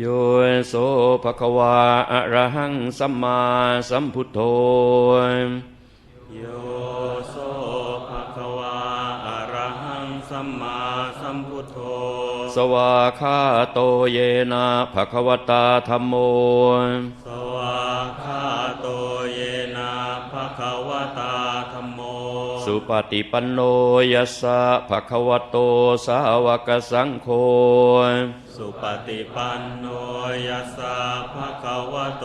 โยโสภะคะวาอะระหังสัมมาสัมพุทโธโยโสภะคะวาอะระหังสัมมาสัมพุทโธ สวาคาโตเยนะภะคะวตาธัมโม สวาคาโตเยนะภะคะวะตาธัมโมสุ ปฏิปันโนยัสสะภะคะวะโตสาวกสังโฆสุปฏิปันโนยัสสะภะคะวะโต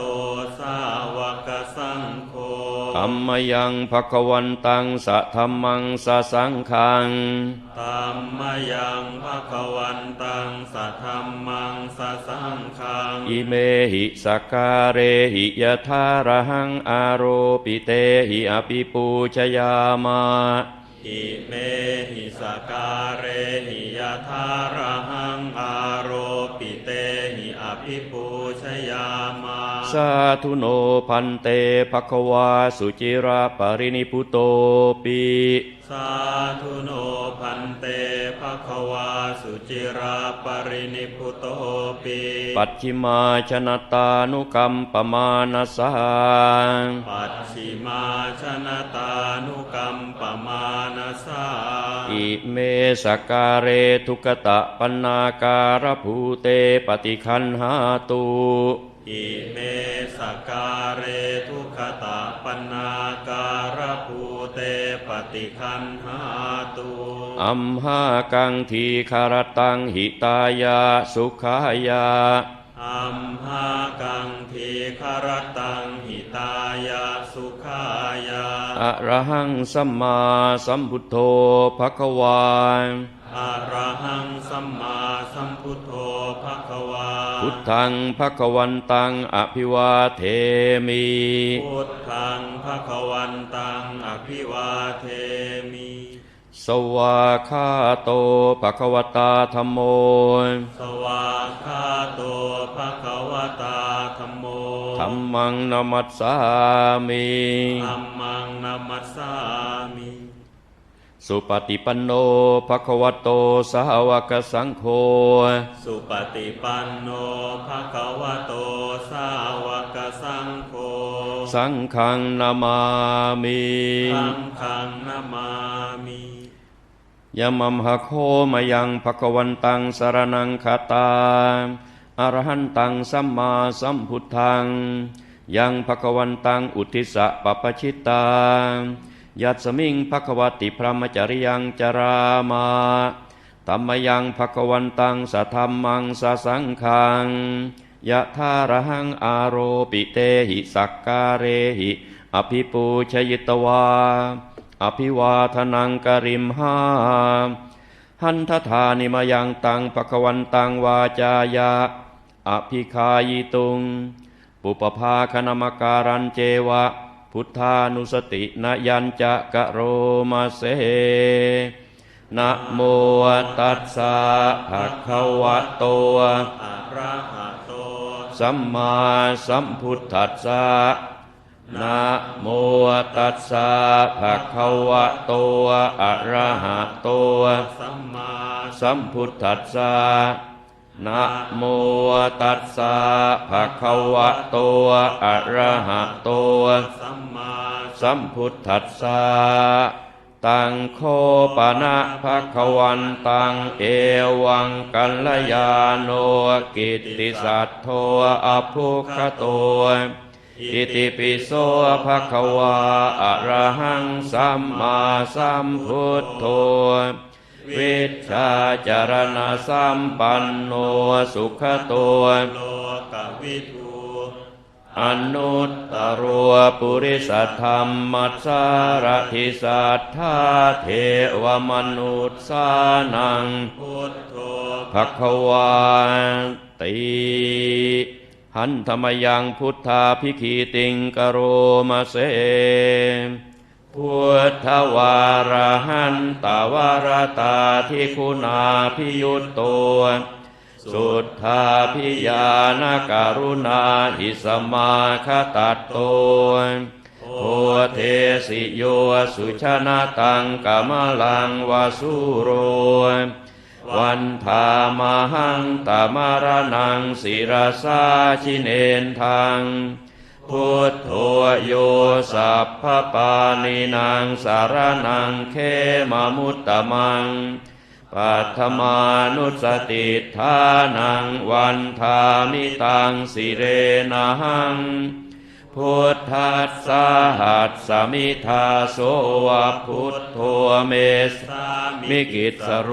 สาวก ฆธัมมยังภะคะวันตังสะธัมมังสะสังฆังตัมมยังภะคะวันตังสัทธัมมังสัสสังฆังอิเมหิสกการเรหิยะทาระหังอาโรปิเตหิอภิปูชยามา อิเมหิสการเรหิยะทาระหังอาโรปิเตหิอภิปูชยามาสาธุโนพันเตภควาสุจิราปรินิพุโตปิสาธุโนพันเตภควาสุจิราปรินิพุโตปีปัจฉิมาชนตานุกรรมปมาณสาปัจฉิมาชนะตานุกรรมปมาณสาอิเมสกการเรทุกตะปันนาการภูเตปฏิคันหาตุ อิเมสการเรทุขตาปนาการภูเตปฏิคันหาตุอัมหากังทีคารตังหิตายาสุขายาอัมหากังทีคารตังหิตายาสุขายาอะระหังสัมมาสัมพุทโธภควาอะระหังสัมมาสัมพุทโธภะคะวา พุทธังภควันตังอภิวาเทมิ พุทธังภะคะวันตังอภิวาเทมิ สวาคาโตภควตาธรรมโม สวาคาโตภะคะวะตาธัมโมธรรมังนมัสสามิ ธัมมังนัมมัสสามิ สุปฏิปันโนภควโตสาวกสังโฆ สุปฏิปันโนภะคะวะโตสาวกสังโฆ สังฆังนามามิ สังฆังนามามิยมัมหะโคมายังภควันตังสารนังคาตาอรหันตังสัมมาสัมพุทธัง ยังภควันตังอุทิสะปปชิตา ยัตสมิงภควติพระมจริยังจรามาตัมมยังภควันตังสะธรรมังสะสังขังยะทาระหังอาโรปิเตหิสักการเรหิ อภิปูชยิตวา อภิวาทนังกริมหาหันทธานิมยังตังปะควันตังวาจายะ อภิคายิตุง ปุปภาคณมการันเจวะ พุทธานุสตินยัญจะกะโรมาเสนะโมตัสสะภะคะวะโตอะระหะโต สัมมาสัมพุทธัสสะนะโมตัสสะภะคะวะโตอะระหะโต สัมมาสัมพุทธัสสะ นะโมตัสสะภะคะวะโตอะระหะโตสัมมาสัมพุทธัสสะตังโคปะนะภะคะวันตังเอวังกัลยาโนกิตติสัทโทอภุคโตอิติปิโสภะคะวาอะระหังสัมมาสัมพุทโธ วิชาจารณะสัมปันโนสุขโตโลกวิทูอนุตตรัวปุริสธรรมมัสารทิสัทธาเทวมนุษย์สานังพุทโธภควาติหันธรรมยังพุทธาพิคีติงกโรมาเส พุทธวารหันตวารตาทิคุณาพิยุตโต สุทธาพิยานการุณาหิสมาคตัตโตโพเทสิโยสุชนะตังกามลังวาสุโร วันธามหังตามารนังศิรสาชิเนนทัง พุทโธโยสัพพปานินางสารนังเขมามุตตมังปัทมานุสติทานังวันทามิตังสิเรนังพุทธัสสะหัสสมิทาโสวพุทโธเมสามิมิกิจสโร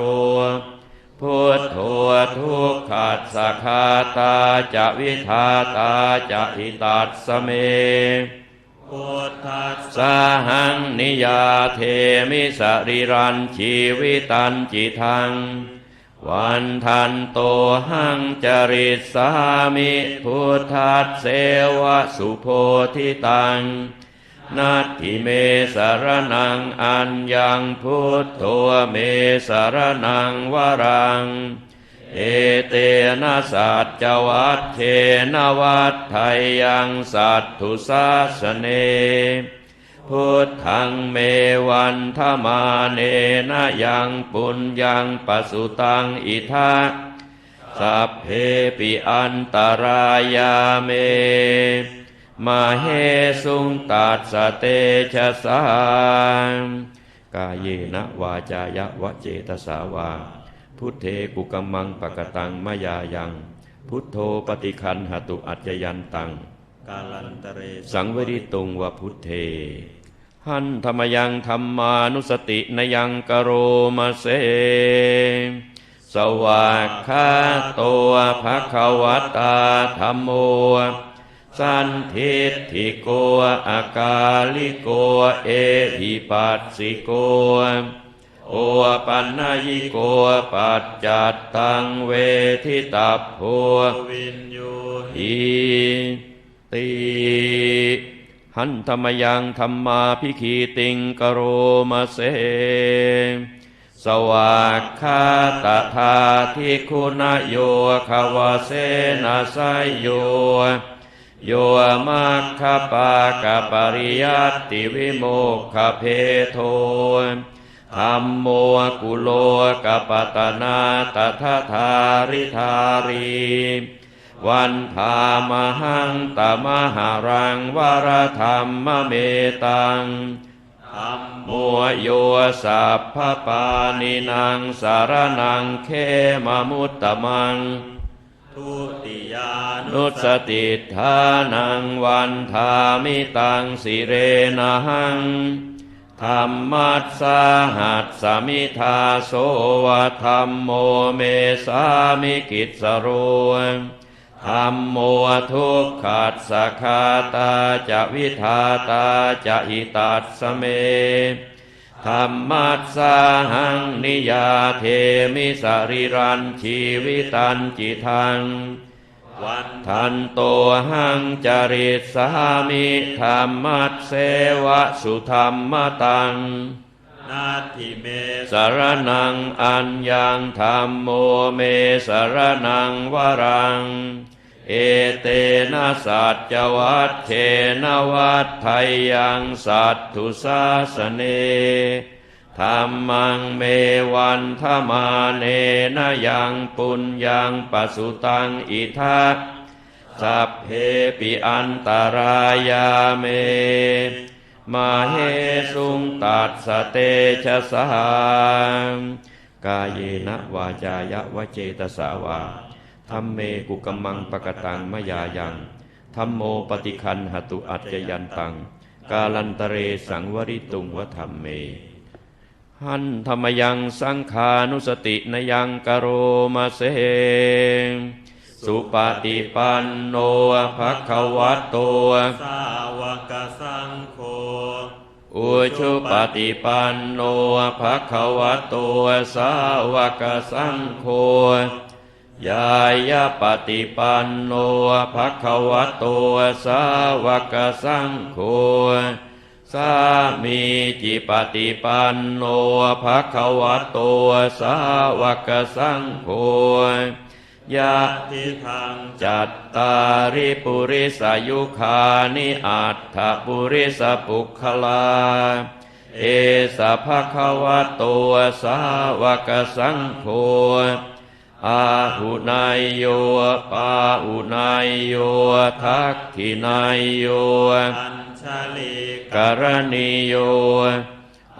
พุทโธทุกขัสสคาตาจะวิทาตาจะอิตัสเมพุทธัสสหังนิยาเทมิสริรันชีวิตันจิทัง วันทันโตหังจริตสามิพุทธัสเสวะสุโพธิตัง นัตถิเมสารนังอัญญังพุทโธเมสารนังวรัง เอเตนะสัจจวัตเทนวัตไทยยังสัตถุสาสเน พุทธังเมวันธมาเนนะยังปุญญังปสุตังอิทาสัพเพปิอันตรายาเม มาเฮสุงตัดสเตชะสามกายเยนะวาจายะวะเจตสาวา พุทเทกุกมมังปะกตังมะยายัง พุทโธปฏิคันหตุอัจยันตัง กาลันตเรสังเวริตุงวพุทเท หันธรรมยังธรรมานุสตินยังกโรมาเสสวากขาโตภะคะวตาธรรมโม สันทิฏฐิโกอากาลิโกเอหิปัสสิโก โอปันนยิโกปัจจัตตังเวทิตัพโพวินโยหิติหันธรรมยังธรรมาพิคีติงกโรมาเสสวากขาตถาทิคุณโยขวาเสนาไสยโย โยมัคคปากปริยัติวิโมกขเพโทธรรมโมกุโลกปตนาตถาธาริธารี วันธามหังตมหารังวรธรรมเมตังธรรมมัวโยสัพพปานินางสารนังเขมมุตตมังานุสติทานังวันธามิตังสิเรนะหังธรรมัสสาหัสสมิทาโสวะธรรมโมเมสามิกิจสโรธรรมโมทุกขัสสะคาตาจะวิทาตาจะอิตัสสเมธรรมัสสาหังนิยาเทมิสริรันชีวิตันจิทัง วันทันโตหังจริตสามิธรรมัสเสวะสุธรรมตังนาทิเมสารนังอัญญังธรรมโมเมสารนังวรัง เอเตนะสัจจวัตเทนวัตไทยยังสัตถุสาสเน ธรรมังเมวันธมาเนนยังปุญญังปสุตังอิทัสสัพเพปิอันตรายาเม มาเฮสุงตัดสเตชะสามกายเยนะวาจายะวเจตสาวาธรรมเมกุกมังปะกตังมยายังธรรมโมปฏิคันหตุอัจจยันตัง กาลันตเรสังวริตุงวธรรมเม หันธรรมยังสังขานุสตินยังกโรมาเสสุปฏิปันโนภะคะวะโต สาวกสังโฆ อุชุปฏิปันโนภะคะวะโต สาวกสังโฆ ยายาปฏิปันโนภะคะวะโต สาวกสังโฆ สามีจิปฏิปันโนภะคะวะโตสาวกสังโฆยะทิทังจัตตาริปุริสายุคานิอัตถปุริสปุคลา เอสะภะคะวะโตสาวกสังโฆอาหุนายโยปาหุนายโยทักขินายโย อัญชลีกรณีโย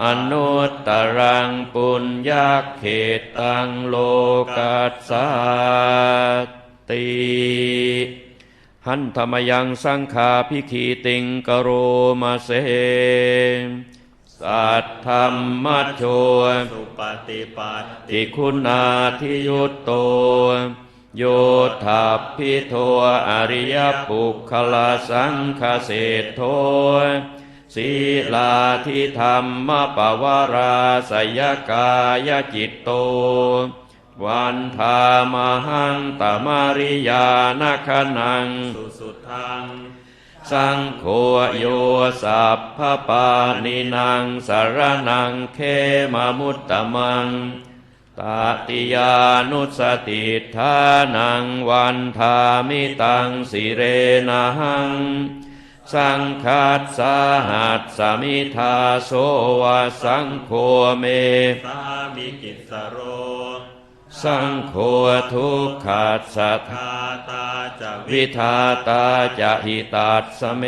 อนุตตรังปุญญาเขตตังโลกัสสติหันธรรมยังสังขาพิขีติงกโรมาเสสัทธรรมโชสุปฏิปัติคุณาทิยุตโต โยธาพิโทอริยปุคคลาสังคเศธโทศีลาทิธรรมปวาราสยกายจิตโต วันธามหังตมาริยานคนังสุสุทัง สังโฆโยสัพพปานินางสารนังเคมามุตตมัง ตาติยานุสติทานังวันทามิตังสิเรนหัง สังคัสสาหัสสมิทาโสวะสังโฆเมสามิกิสโร สังโฆทุกขัสสะทาตาจะวิทาตาจะหิตัสสเม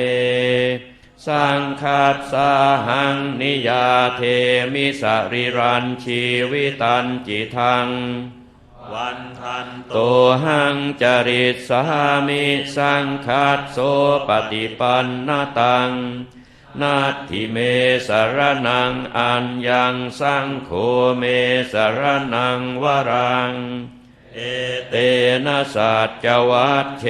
สังคัสสาหังนิยาเทมิสริรันชีวิตันจิทัง วันทันโตหังจริตสามิสังคัสโสปฏิปันนตังนาทิเมสรนังอัญญังสังโฆเมสรนังวรัง เอเตนะสัจจวัตเช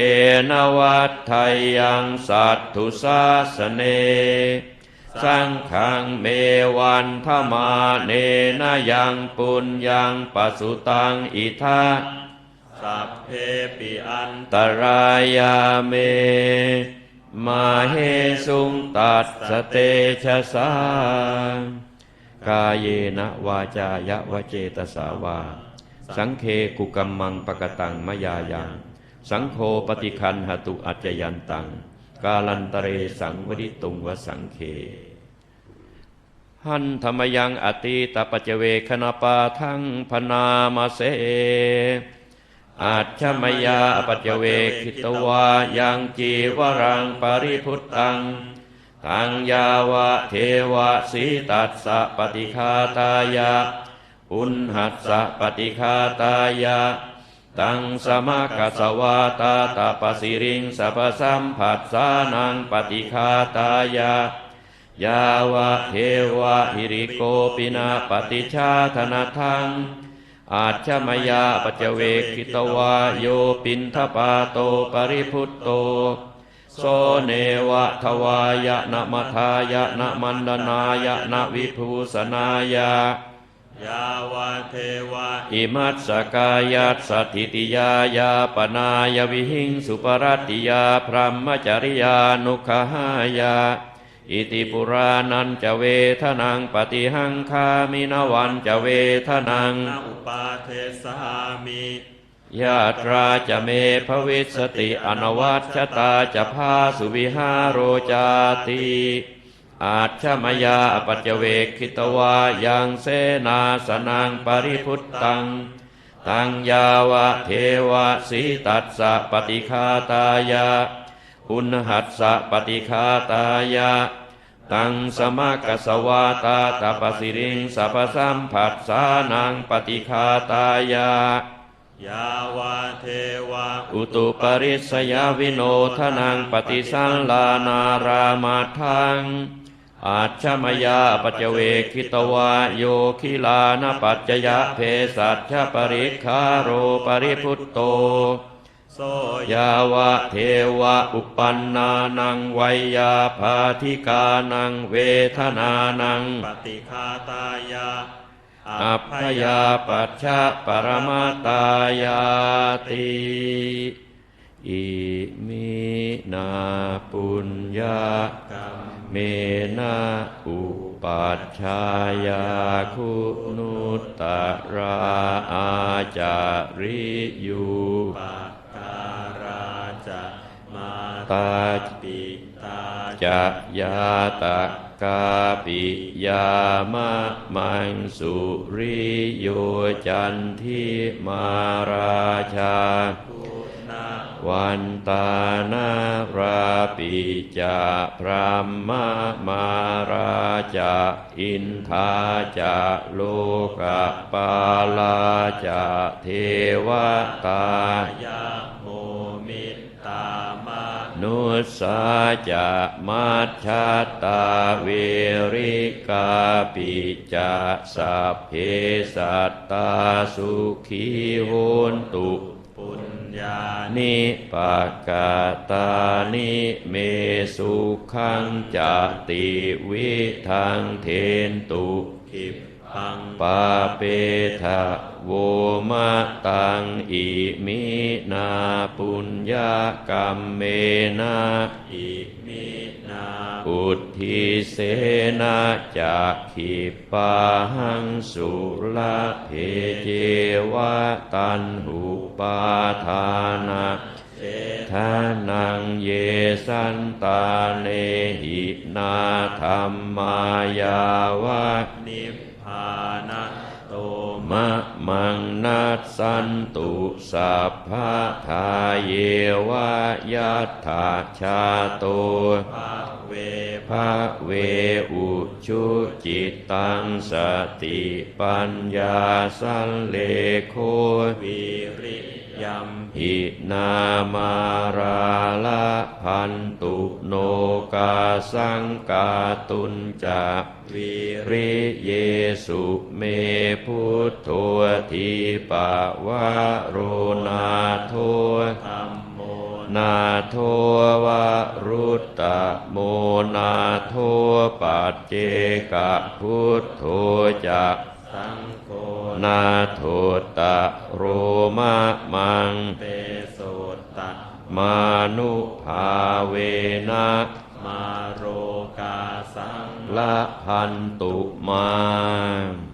นวัตไทยังสัตถุสาสเน สังขังเมวันธมาเนนะยังปุญญังปสุตังอิทาสัพเพปิอันตรายาเม มาเฮสุงตัดสเตชะสากาเยนะวาจายะวเจตสาวา สังเคกุกัมมังปะกตังมยายัง สังโฆปฏิคันหตุอัจจยันตัง กาลันตเรสังวริตุงวสังเคหันธรรมยังอติตปัจเวคณปาทั้งพนามาเสอาชมยาปัจเวคิตวายังจีวรังปริพุตตังทังยาวะเทวะสีตัสสะปฏิคาตายะ อุณหัสสะปฏิคาตายะ ตังสมะกัสวาตาตาปสิริงสัพสัมผัสสานังปฏิคาตายะ ยาวะเทวะหิริโกปินาปฏิชาธนาทัง อาชมยาปจเวกิตวาโยปินทปาโตปริพุตโตโสเนวะทวายะนะมัทายะนะมันดนายะนะวิภูสนายะ ยาวะเทวะอิมัสสกายัสสถิติยายาปนายวิหิงสุปรัตติยาพรหมจริยานุขหายา อิติปุรานันจะเวทนังปฏิหังคามินวันจะเวทนังนาอุปาเทสามิยาตราจะเมภวิสติอนวัชตาจะพาสุวิหารโรจาติ อาชมยาปัจเจเวกขิตวายังเสนาสนังปริพุตตัง ตังยาวะเทวะสีตัสสะปฏิคาตายะอุณหัสสะปฏิคาตายะตังสมะกัสสวาตาตาปสิริงสัพสัมผัสสานังปฏิคาตายะยาวะเทวะอุตุปริสยวิโนทนังปฏิสังลานารามาทัง อาชมยาปัจเวคิตวาโยคิลานปัจจยะเพสัชปริคาโรปริพุตโตโสยาวะเทวะอุปันนานังไวยาภาธิกานังเวทนานังปฏิคาตายะอัพพยาปัชชะปรมาตายาติอิมินาปุญญากรรม เมนะอุปัชฌายาคุณุตตราอาจาริยูปะการาจะมาตาปิตาจะยาตะกาปิยามะมังสุริโยจันทิมาราชานา วันตานาราปิจะพรหมมาราจะอินทาจะโลกปาลาจะเทวตายะโมมิตตามะนุสาจะมัชชาตาเวริกาปิจะสัพเพสัตตาสุขีโหนตุปุญ ญานิปากาตานิเมสุขังจติวิทังเทนตุขิปพัง ปาเปทะโวมะตังอิมินาปุญญากรรมเมนะอิมินาอุทธิเสนาจะขิปาหังสุลเพเจวะตันหุปาทานาเจทานังเยสันตาเลหินาธรรมายาวะนิพ พานะโตมะมังนัสสันตุสัพพะทาเยวะยัตถาชาโตภะเวภะเวอุชุจิตตังสติปัญญาสันเลโควิริ ยัมหินามาราละพันตุโนกาสังกาตุนจะวิริเยสุเมพุทโธทีปะวะโรนาโทธรรมโมนาโทวะรุตตะโมนาโทปัจเจกะพุทโธจะสังโฆ นาโทตะโรมะมังเตโสตัสมานุภาเวนะมาโรกาสังละพันตุมา